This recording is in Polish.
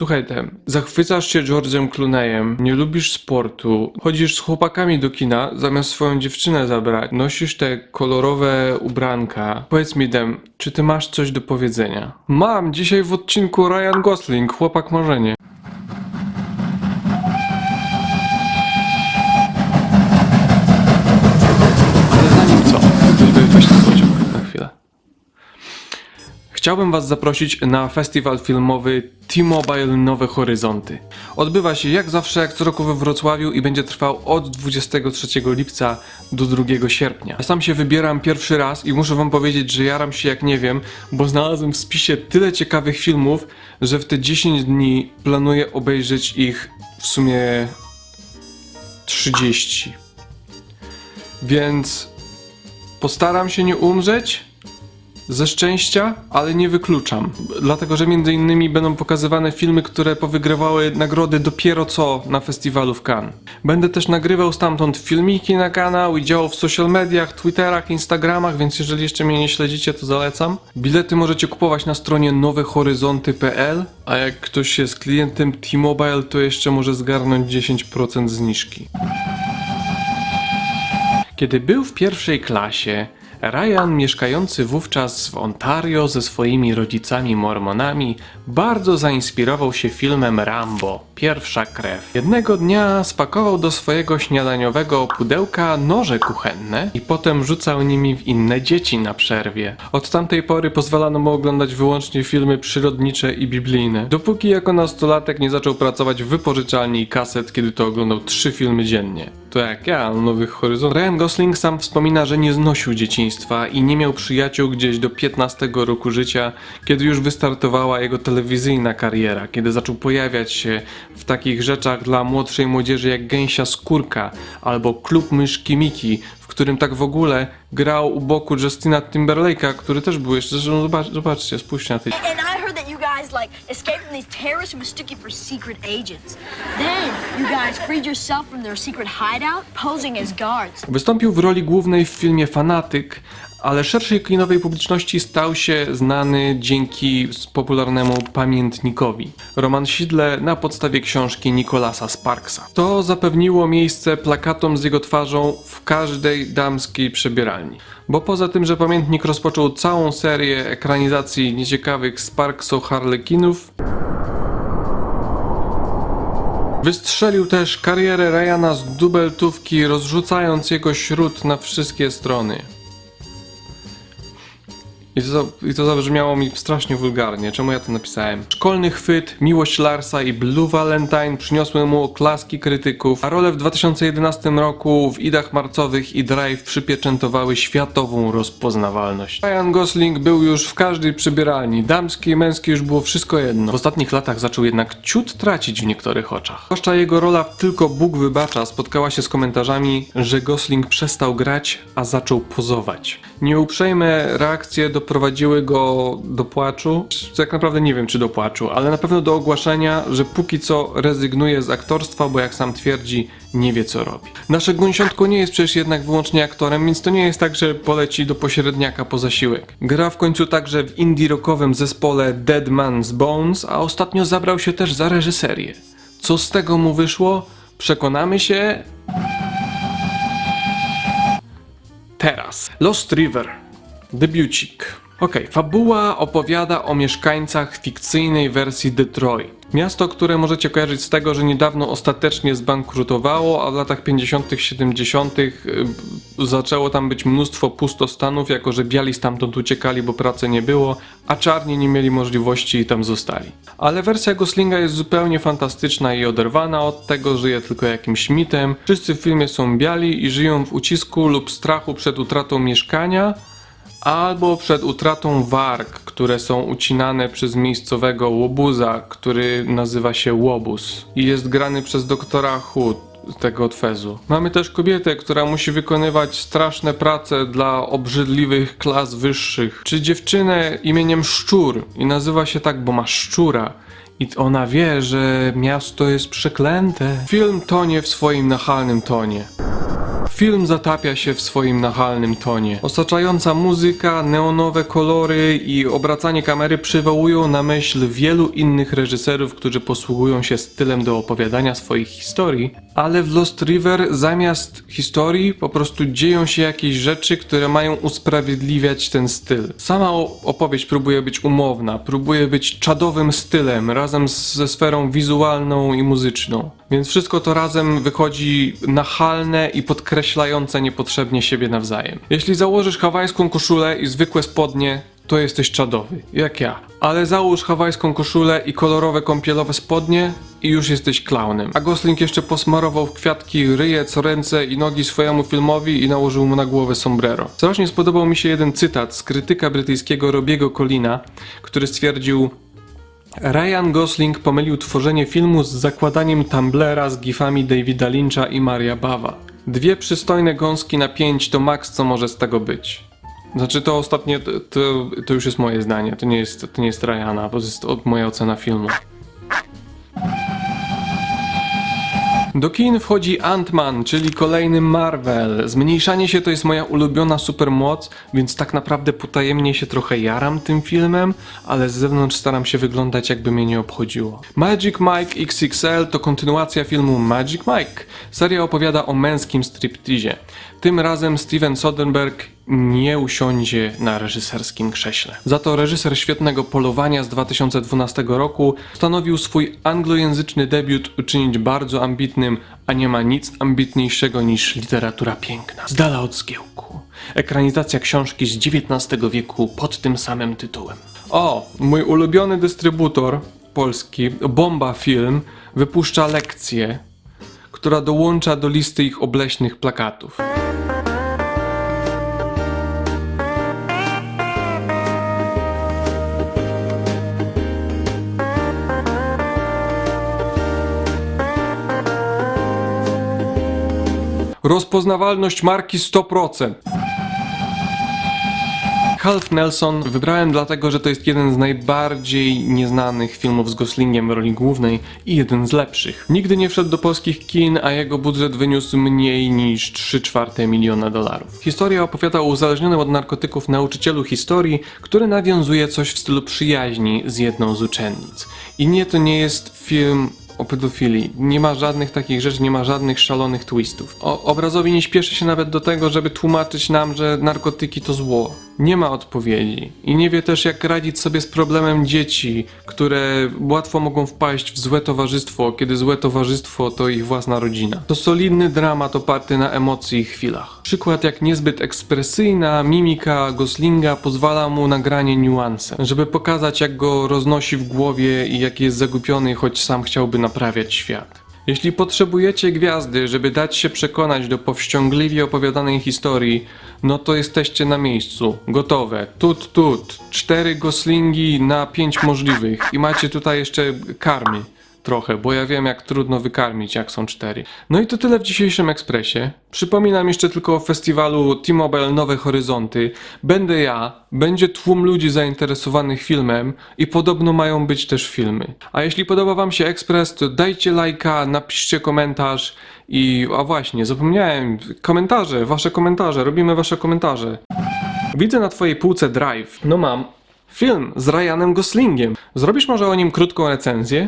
Słuchaj, Tem, zachwycasz się George'em Clooneyem, nie lubisz sportu, chodzisz z chłopakami do kina, zamiast swoją dziewczynę zabrać, nosisz te kolorowe ubranka. Powiedz mi, Dem, czy ty masz coś do powiedzenia? Mam, dzisiaj w odcinku Ryan Gosling, chłopak marzenie. Ale zanim co, żeby weź ten pociąg na chwilę. Chciałbym Was zaprosić na festiwal filmowy T-Mobile Nowe Horyzonty. Odbywa się jak zawsze, jak co roku we Wrocławiu i będzie trwał od 23 lipca do 2 sierpnia. Ja sam się wybieram pierwszy raz i muszę Wam powiedzieć, że jaram się jak nie wiem, bo znalazłem w spisie tyle ciekawych filmów, że w te 10 dni planuję obejrzeć ich w sumie 30. Więc postaram się nie umrzeć, ze szczęścia, ale nie wykluczam. Dlatego, że między innymi będą pokazywane filmy, które powygrywały nagrody dopiero co na festiwalu w Cannes. Będę też nagrywał stamtąd filmiki na kanał i działał w social mediach, Twitterach, Instagramach, więc jeżeli jeszcze mnie nie śledzicie, to zalecam. Bilety możecie kupować na stronie nowehoryzonty.pl, a jak ktoś jest klientem T-Mobile, to jeszcze może zgarnąć 10% zniżki. Kiedy był w pierwszej klasie, Ryan, mieszkający wówczas w Ontario ze swoimi rodzicami mormonami, bardzo zainspirował się filmem Rambo Pierwsza krew. Jednego dnia spakował do swojego śniadaniowego pudełka noże kuchenne i potem rzucał nimi w inne dzieci na przerwie. Od tamtej pory pozwalano mu oglądać wyłącznie filmy przyrodnicze i biblijne, dopóki jako nastolatek nie zaczął pracować w wypożyczalni kaset, kiedy to oglądał trzy filmy dziennie. To jak ja, na Nowych Horyzontach. Ryan Gosling sam wspomina, że nie znosił dzieciństwa i nie miał przyjaciół gdzieś do 15 roku życia, kiedy już wystartowała jego telewizyjna kariera, kiedy zaczął pojawiać się w takich rzeczach dla młodszej młodzieży jak Gęsia Skórka albo Klub Myszki Miki, którym tak w ogóle grał u boku Justina Timberlake'a, który też był jeszcze, zresztą zobacz, zobaczcie, spójrzcie na tej And I heard that you guys like escaped from these terrorists who mistook you for secret agents. Then you guys freed yourself from their secret hideout, posing as guards. Wystąpił w roli głównej w filmie Fanatyk, ale szerszej kinowej publiczności stał się znany dzięki popularnemu pamiętnikowi. Roman Sidle na podstawie książki Nicolasa Sparksa. To zapewniło miejsce plakatom z jego twarzą w każdej damskiej przebieralni. Bo poza tym, że pamiętnik rozpoczął całą serię ekranizacji nieciekawych Sparkso-Harlekinów, Wystrzelił też karierę Ryana z dubeltówki, rozrzucając jego śród na wszystkie strony. I to, I to zabrzmiało mi strasznie wulgarnie. Czemu ja to napisałem? Szkolny chwyt, miłość Larsa i Blue Valentine przyniosły mu oklaski krytyków, a role w 2011 roku w Idach Marcowych i Drive przypieczętowały światową rozpoznawalność. Ryan Gosling był już w każdej przybieralni, damskiej i męskiej już było wszystko jedno. W ostatnich latach zaczął jednak ciut tracić w niektórych oczach. Zwłaszcza jego rola w Tylko Bóg wybacza spotkała się z komentarzami, że Gosling przestał grać, a zaczął pozować. Nieuprzejme reakcje doprowadziły go do płaczu. Tak naprawdę nie wiem, czy do płaczu, ale na pewno do ogłaszenia, że póki co rezygnuje z aktorstwa, bo jak sam twierdzi, nie wie co robi. Nasze gąsiątko nie jest przecież jednak wyłącznie aktorem, więc to nie jest tak, że poleci do pośredniaka po zasiłek. Gra w końcu także w indie rockowym zespole Dead Man's Bones, a ostatnio zabrał się też za reżyserię. Co z tego mu wyszło? Przekonamy się Teraz Lost River, debiucik. Okej, fabuła opowiada o mieszkańcach fikcyjnej wersji Detroit. Miasto, które możecie kojarzyć z tego, że niedawno ostatecznie zbankrutowało, a w latach 50., 70. y, zaczęło tam być mnóstwo pustostanów, jako że biali stamtąd uciekali, bo pracy nie było, a czarni nie mieli możliwości i tam zostali. Ale wersja Goslinga jest zupełnie fantastyczna i oderwana od tego, żyje tylko jakimś mitem. Wszyscy w filmie są biali i żyją w ucisku lub strachu przed utratą mieszkania, albo przed utratą warg, które są ucinane przez miejscowego łobuza, który nazywa się łobuz i jest grany przez doktora Hood tego Fezu. Mamy też kobietę, która musi wykonywać straszne prace dla obrzydliwych klas wyższych, czy dziewczynę imieniem Szczur i nazywa się tak, bo ma szczura. I ona wie, że miasto jest przeklęte. Film tonie w swoim nachalnym tonie. Film zatapia się w swoim nachalnym tonie. Osaczająca muzyka, neonowe kolory i obracanie kamery przywołują na myśl wielu innych reżyserów, którzy posługują się stylem do opowiadania swoich historii, ale w Lost River zamiast historii po prostu dzieją się jakieś rzeczy, które mają usprawiedliwiać ten styl. Sama opowieść próbuje być umowna, próbuje być czadowym stylem razem ze sferą wizualną i muzyczną. Więc wszystko to razem wychodzi nachalne i podkreślające niepotrzebnie siebie nawzajem. Jeśli założysz hawajską koszulę i zwykłe spodnie, to jesteś czadowy, jak ja. Ale załóż hawajską koszulę i kolorowe kąpielowe spodnie i już jesteś klaunem. A Gosling jeszcze posmarował w kwiatki ryje, co ręce i nogi swojemu filmowi i nałożył mu na głowę sombrero. Strasznie spodobał mi się jeden cytat z krytyka brytyjskiego Robiego Colina, który stwierdził Ryan Gosling pomylił tworzenie filmu z zakładaniem Tumblera z gifami Davida Lyncha i Maria Bawa. Dwie przystojne gąski na pięć to maks, co może z tego być. Znaczy to ostatnie, to, to, to już jest moje zdanie, to nie jest, to nie jest Ryana, to jest moja ocena filmu. Do kin wchodzi Ant-Man, czyli kolejny Marvel. Zmniejszanie się to jest moja ulubiona supermoc, więc tak naprawdę potajemnie się trochę jaram tym filmem, ale z zewnątrz staram się wyglądać jakby mnie nie obchodziło. Magic Mike XXL to kontynuacja filmu Magic Mike. Seria opowiada o męskim stripteasie. Tym razem Steven Soderbergh nie usiądzie na reżyserskim krześle. Za to reżyser świetnego polowania z 2012 roku stanowił swój anglojęzyczny debiut uczynić bardzo ambitnym, a nie ma nic ambitniejszego niż literatura piękna. Z dala od zgiełku. Ekranizacja książki z XIX wieku pod tym samym tytułem. O, mój ulubiony dystrybutor polski, Bomba Film, wypuszcza lekcję, która dołącza do listy ich obleśnych plakatów. Rozpoznawalność marki 100%. Half Nelson wybrałem dlatego, że to jest jeden z najbardziej nieznanych filmów z Goslingiem w roli głównej i jeden z lepszych. Nigdy nie wszedł do polskich kin, a jego budżet wyniósł mniej niż 3 czwarte miliona dolarów. Historia opowiada o uzależnionym od narkotyków nauczycielu historii, który nawiązuje coś w stylu przyjaźni z jedną z uczennic. I nie, to nie jest film o pedofilii. Nie ma żadnych takich rzeczy, nie ma żadnych szalonych twistów. O, obrazowi nie śpieszy się nawet do tego, żeby tłumaczyć nam, że narkotyki to zło. Nie ma odpowiedzi. I nie wie też, jak radzić sobie z problemem dzieci, które łatwo mogą wpaść w złe towarzystwo, kiedy złe towarzystwo to ich własna rodzina. To solidny dramat oparty na emocji i chwilach. Przykład jak niezbyt ekspresyjna mimika Goslinga pozwala mu na granie niuansem, żeby pokazać jak go roznosi w głowie i jak jest zagubiony, choć sam chciałby naprawiać świat. Jeśli potrzebujecie gwiazdy, żeby dać się przekonać do powściągliwie opowiadanej historii, no to jesteście na miejscu. Gotowe. Tut, tut. Cztery goslingi na pięć możliwych. I macie tutaj jeszcze karmy. Trochę, bo ja wiem jak trudno wykarmić, jak są cztery. No i to tyle w dzisiejszym ekspresie. Przypominam jeszcze tylko o festiwalu T-Mobile Nowe Horyzonty. Będę ja, będzie tłum ludzi zainteresowanych filmem i podobno mają być też filmy. A jeśli podoba wam się ekspres, to dajcie lajka, napiszcie komentarz i... a właśnie, zapomniałem, komentarze, wasze komentarze, robimy wasze komentarze. Widzę na twojej półce Drive. No mam. Film z Ryanem Goslingiem. Zrobisz może o nim krótką recenzję?